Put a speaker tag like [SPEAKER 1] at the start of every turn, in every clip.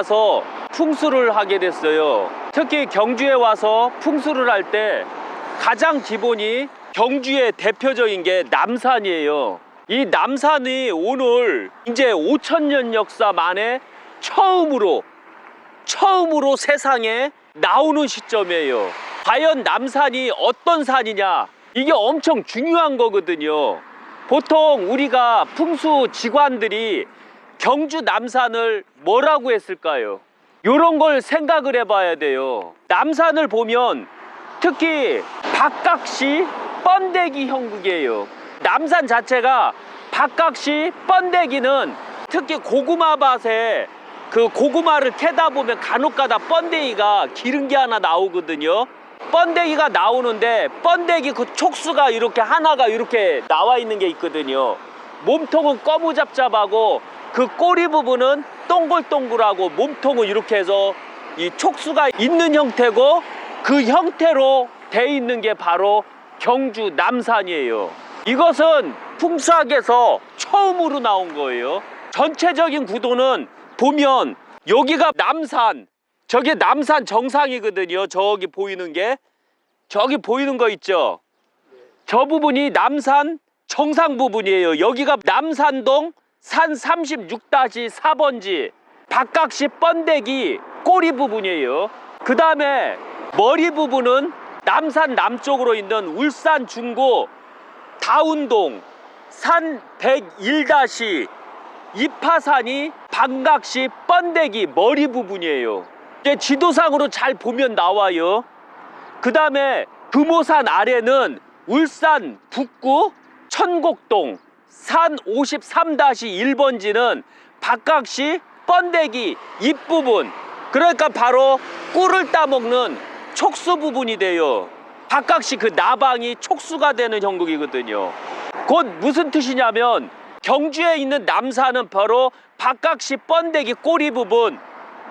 [SPEAKER 1] 와서 풍수를 하게 됐어요. 특히 경주에 와서 풍수를 할 때 가장 기본이 경주의 대표적인 게 남산이에요. 이 남산이 오늘 이제 5천년 역사 만에 처음으로 처음으로 세상에 나오는 시점이에요. 과연 남산이 어떤 산이냐? 이게 엄청 중요한 거거든요. 보통 우리가 풍수 직관들이 경주 남산을 뭐라고 했을까요? 이런 걸 생각을 해봐야 돼요. 남산을 보면 특히 박각시 번데기 형국이에요. 남산 자체가 박각시 번데기는 특히 고구마 밭에 그 고구마를 캐다 보면 간혹가다 번데기가 기른 게 하나 나오거든요. 번데기가 나오는데 번데기 그 촉수가 이렇게 하나가 이렇게 나와 있는 게 있거든요. 몸통은 거무잡잡하고 그 꼬리 부분은 동글동글하고 몸통은 이렇게 해서 이 촉수가 있는 형태고 그 형태로 돼 있는 게 바로 경주 남산이에요. 이것은 풍수학에서 처음으로 나온 거예요. 전체적인 구도는 보면 여기가 남산, 저게 남산 정상이거든요. 저기 보이는 게 저기 보이는 거 있죠. 저 부분이 남산 정상 부분이에요. 여기가 남산동 산 36-4번지 박각시 번데기 꼬리 부분이에요. 그 다음에 머리 부분은 남산 남쪽으로 있는 울산 중구 다운동 산 101- 이파산이 방각시 번데기 머리 부분이에요. 이제 지도상으로 잘 보면 나와요. 그 다음에 금오산 아래는 울산 북구 천곡동 산 53-1번지는 박각시 번데기 잎부분 그러니까 바로 꿀을 따먹는 촉수 부분이 돼요. 박각시 그 나방이 촉수가 되는 형국이거든요. 곧 무슨 뜻이냐면 경주에 있는 남산은 바로 박각시 번데기 꼬리 부분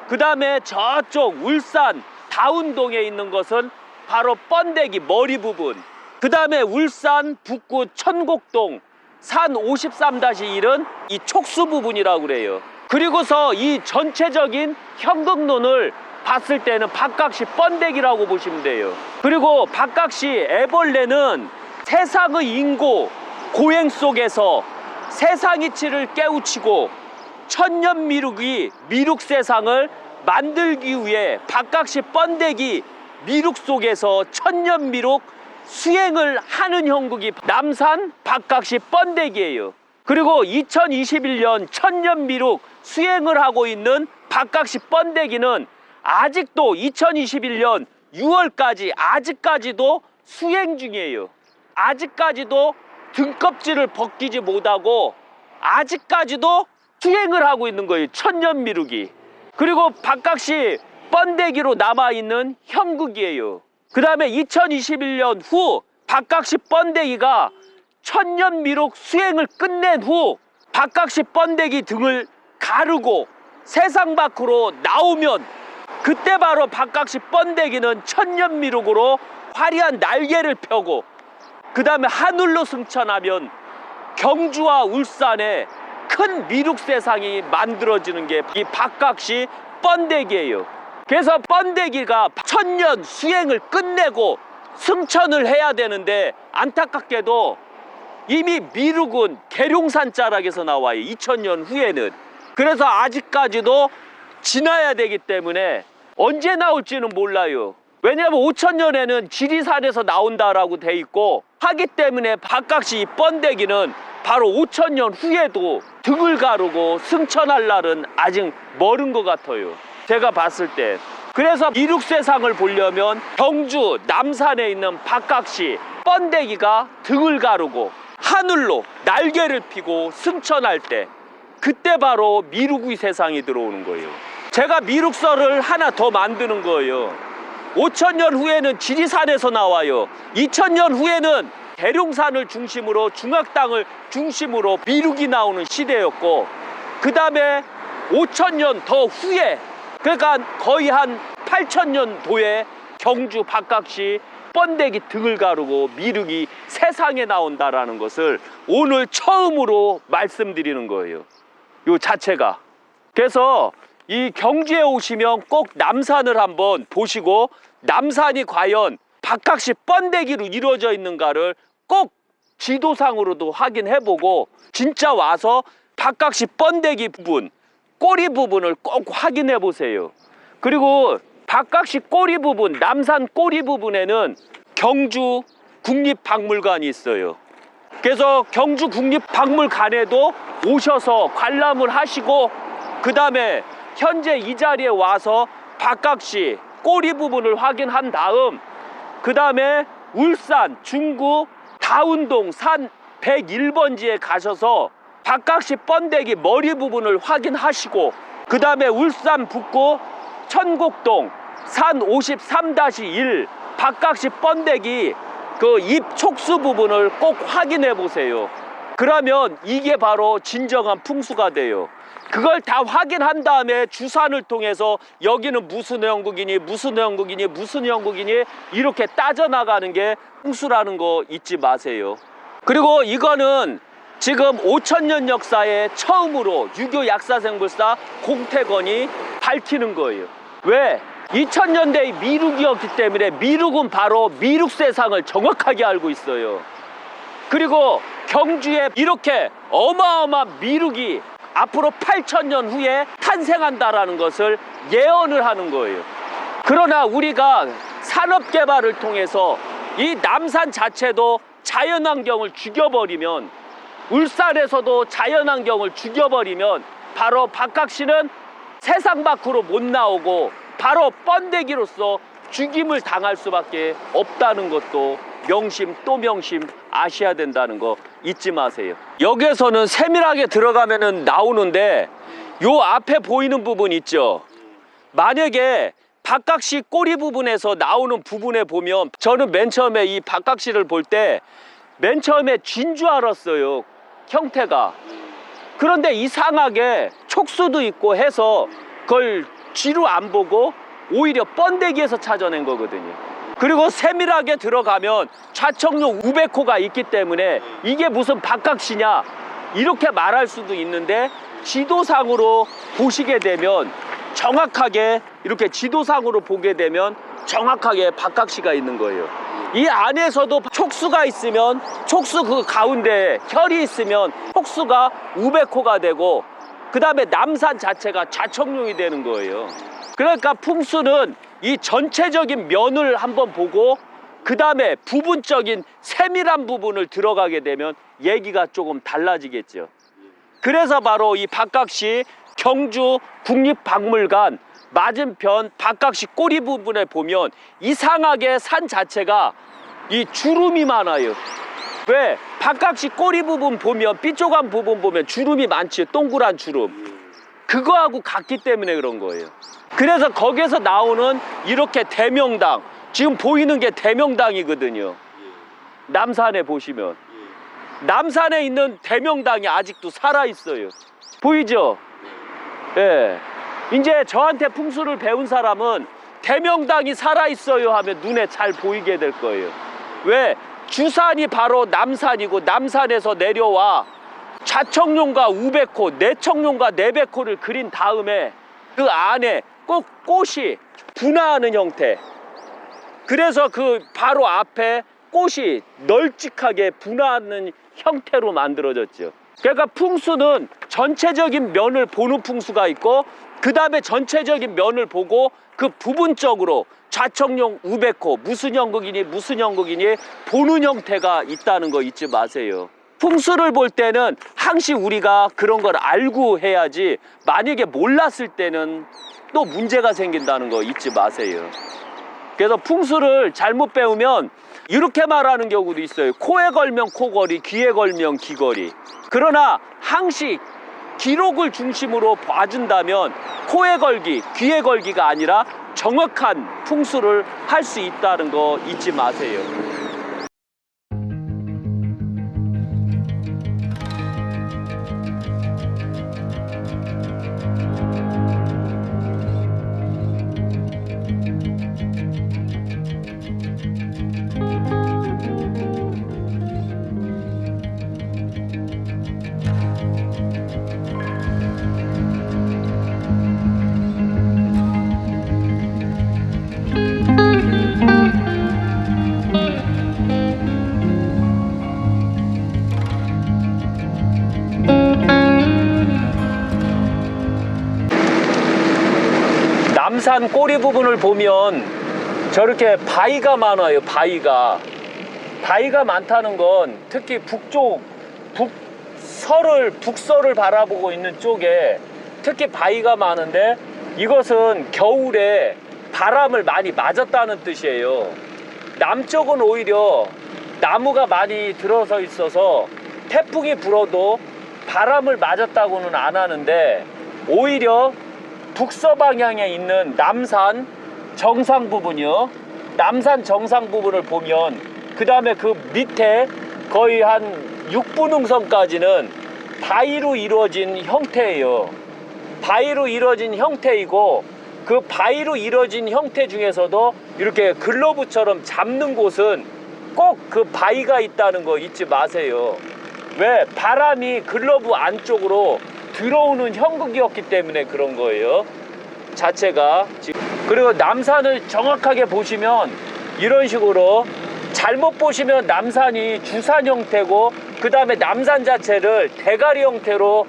[SPEAKER 1] 그 다음에 저쪽 울산 다운동에 있는 것은 바로 번데기 머리 부분 그 다음에 울산 북구 천곡동 산 53-1은 이 촉수 부분이라고 그래요. 그리고서 이 전체적인 형극론을 봤을 때는 박각시 번데기라고 보시면 돼요. 그리고 박각시 애벌레는 세상의 인고 고행 속에서 세상 이치를 깨우치고 천년 미륵이 미륵 세상을 만들기 위해 박각시 번데기 미륵 속에서 천년 미륵 수행을 하는 형국이 남산 박각시 번데기예요. 그리고 2021년 천년 미륵 수행을 하고 있는 박각시 번데기는 아직도 2021년 6월까지 아직까지도 수행 중이에요. 아직까지도 등껍질을 벗기지 못하고 아직까지도 수행을 하고 있는 거예요. 천년 미륵이. 그리고 박각시 번데기로 남아있는 형국이에요. 그 다음에 2021년 후 박각시 번데기가 천년 미륵 수행을 끝낸 후 박각시 번데기 등을 가르고 세상 밖으로 나오면 그때 바로 박각시 번데기는 천년 미륵으로 화려한 날개를 펴고 그 다음에 하늘로 승천하면 경주와 울산에 큰 미륵 세상이 만들어지는 게 이 박각시 번데기예요. 그래서 번데기가 천년 수행을 끝내고 승천을 해야 되는데 안타깝게도 이미 미륵은 계룡산 자락에서 나와요. 2000년 후에는. 그래서 아직까지도 지나야 되기 때문에 언제 나올지는 몰라요. 왜냐하면 5천년에는 지리산에서 나온다라고 돼 있고 하기 때문에 박각시 이 번데기는 바로 5천년 후에도 등을 가르고 승천할 날은 아직 멀은 것 같아요. 제가 봤을 때. 그래서 이륙세상을 보려면 경주 남산에 있는 박각시 번데기가 등을 가르고 하늘로 날개를 피고 승천할 때 그때 바로 미륵의 세상이 들어오는 거예요. 제가 미륵설을 하나 더 만드는 거예요. 5천년 후에는 지리산에서 나와요. 2000년 후에는 대룡산을 중심으로 중학당을 중심으로 미륵이 나오는 시대였고 그 다음에 5천년 더 후에 그러니까 거의 한 8천년도에 경주 박각시 번데기 등을 가르고 미륵이 세상에 나온다라는 것을 오늘 처음으로 말씀드리는 거예요. 요 자체가. 그래서 이 경주에 오시면 꼭 남산을 한번 보시고 남산이 과연 박학시 번데기로 이루어져 있는가를 꼭 지도상으로도 확인해보고 진짜 와서 박학시 번데기 부분 꼬리 부분을 꼭 확인해 보세요. 그리고 박학시 꼬리 부분 남산 꼬리 부분에는 경주 국립박물관이 있어요. 그래서 경주 국립박물관에도 오셔서 관람을 하시고 그 다음에 현재 이 자리에 와서 박각시 꼬리 부분을 확인한 다음 그 다음에 울산 중구 다운동 산 101번지에 가셔서 박각시 번데기 머리 부분을 확인하시고 그 다음에 울산 북구 천곡동 산 53-1 박각시 번데기 그입 촉수 부분을 꼭 확인해 보세요. 그러면 이게 바로 진정한 풍수가 돼요. 그걸 다 확인한 다음에 주산을 통해서 여기는 무슨 영국이니 무슨 영국이니 무슨 영국이니 이렇게 따져나가는 게 풍수라는 거 잊지 마세요. 그리고 이거는 지금 5천년 역사에 처음으로 유교 약사생불사 공태건이 밝히는 거예요. 왜? 2000년대의 미륵이었기 때문에 미륵은 바로 미륵 세상을 정확하게 알고 있어요. 그리고 경주에 이렇게 어마어마한 미륵이 앞으로 8천년 후에 탄생한다라는 것을 예언을 하는 거예요. 그러나 우리가 산업 개발을 통해서 이 남산 자체도 자연환경을 죽여버리면 울산에서도 자연환경을 죽여버리면 바로 박학시는 세상 밖으로 못 나오고 바로 번데기로서 죽임을 당할 수밖에 없다는 것도 명심 또 명심 아셔야 된다는 거 잊지 마세요. 여기에서는 세밀하게 들어가면은 나오는데 요 앞에 보이는 부분 있죠. 만약에 박각시 꼬리 부분에서 나오는 부분에 보면 저는 맨 처음에 이 박각시를 볼 때 맨 처음에 쥔 줄 알았어요. 형태가. 그런데 이상하게 촉수도 있고 해서 그걸 쥐로 안 보고 오히려 번데기에서 찾아낸 거거든요. 그리고 세밀하게 들어가면 좌청룡 우백호가 있기 때문에 이게 무슨 박각시냐 이렇게 말할 수도 있는데 지도상으로 보시게 되면 정확하게 이렇게 지도상으로 보게 되면 정확하게 박각시가 있는 거예요. 이 안에서도 촉수가 있으면 촉수 그 가운데 혈이 있으면 촉수가 우백호가 되고 그 다음에 남산 자체가 좌청룡이 되는 거예요. 그러니까 풍수는 이 전체적인 면을 한번 보고 그 다음에 부분적인 세밀한 부분을 들어가게 되면 얘기가 조금 달라지겠죠. 그래서 바로 이 박각시 경주 국립박물관 맞은편 박각시 꼬리 부분에 보면 이상하게 산 자체가 이 주름이 많아요. 왜? 박각시 꼬리 부분 보면 삐쪽한 부분 보면 주름이 많지 동그란 주름. 그거하고 같기 때문에 그런 거예요. 그래서 거기에서 나오는 이렇게 대명당 지금 보이는 게 대명당이거든요. 남산에 보시면 남산에 있는 대명당이 아직도 살아 있어요. 보이죠? 예. 이제 저한테 풍수를 배운 사람은 대명당이 살아 있어요 하면 눈에 잘 보이게 될 거예요. 왜? 주산이 바로 남산이고 남산에서 내려와 좌청룡과 우백호, 내청룡과 내백호를 그린 다음에 그 안에 꼭 꽃이 분화하는 형태. 그래서 그 바로 앞에 꽃이 널찍하게 분화하는 형태로 만들어졌죠. 그러니까 풍수는 전체적인 면을 보는 풍수가 있고 그 다음에 전체적인 면을 보고 그 부분적으로 좌청룡 우백호 무슨 형국이니 무슨 형국이니 보는 형태가 있다는 거 잊지 마세요. 풍수를 볼 때는 항상 우리가 그런 걸 알고 해야지 만약에 몰랐을 때는 또 문제가 생긴다는 거 잊지 마세요. 그래서 풍수를 잘못 배우면 이렇게 말하는 경우도 있어요. 코에 걸면 코걸이, 귀에 걸면 귀걸이. 그러나 항시 기록을 중심으로 봐준다면 코에 걸기, 귀에 걸기가 아니라 정확한 풍수를 할 수 있다는 거 잊지 마세요. 남산 꼬리 부분을 보면 저렇게 바위가 많아요. 바위가. 바위가 많다는 건 특히 북쪽 북서를 북서를 바라보고 있는 쪽에 특히 바위가 많은데 이것은 겨울에 바람을 많이 맞았다는 뜻이에요. 남쪽은 오히려 나무가 많이 들어서 있어서 태풍이 불어도 바람을 맞았다고는 안 하는데 오히려 북서 방향에 있는 남산 정상 부분이요. 남산 정상 부분을 보면 그 다음에 그 밑에 거의 한 6분흥선까지는 바위로 이루어진 형태예요. 바위로 이루어진 형태이고 그 바위로 이루어진 형태 중에서도 이렇게 글러브처럼 잡는 곳은 꼭 그 바위가 있다는 거 잊지 마세요. 왜? 바람이 글러브 안쪽으로 들어오는 형국이었기 때문에 그런 거예요. 자체가 그리고 남산을 정확하게 보시면 이런 식으로 잘못 보시면 남산이 주산 형태고 그 다음에 남산 자체를 대가리 형태로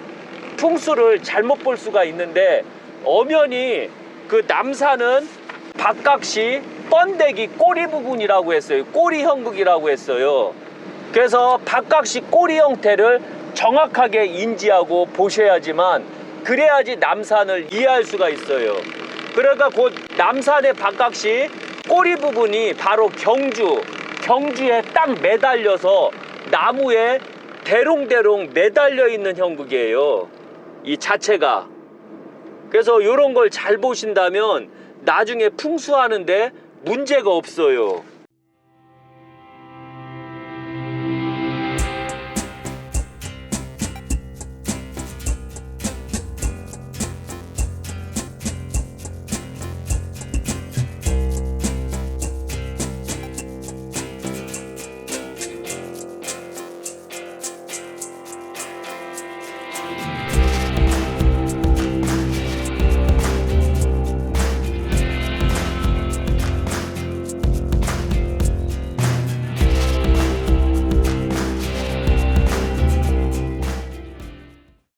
[SPEAKER 1] 풍수를 잘못 볼 수가 있는데 엄연히 그 남산은 박각시 번데기 꼬리 부분이라고 했어요. 꼬리 형국이라고 했어요. 그래서 박각시 꼬리 형태를 정확하게 인지하고 보셔야지만 그래야지 남산을 이해할 수가 있어요. 그러니까 곧 남산의 박각시 꼬리 부분이 바로 경주, 경주에 딱 매달려서 나무에 대롱대롱 매달려 있는 형국이에요. 이 자체가. 그래서 이런 걸 잘 보신다면 나중에 풍수하는데 문제가 없어요.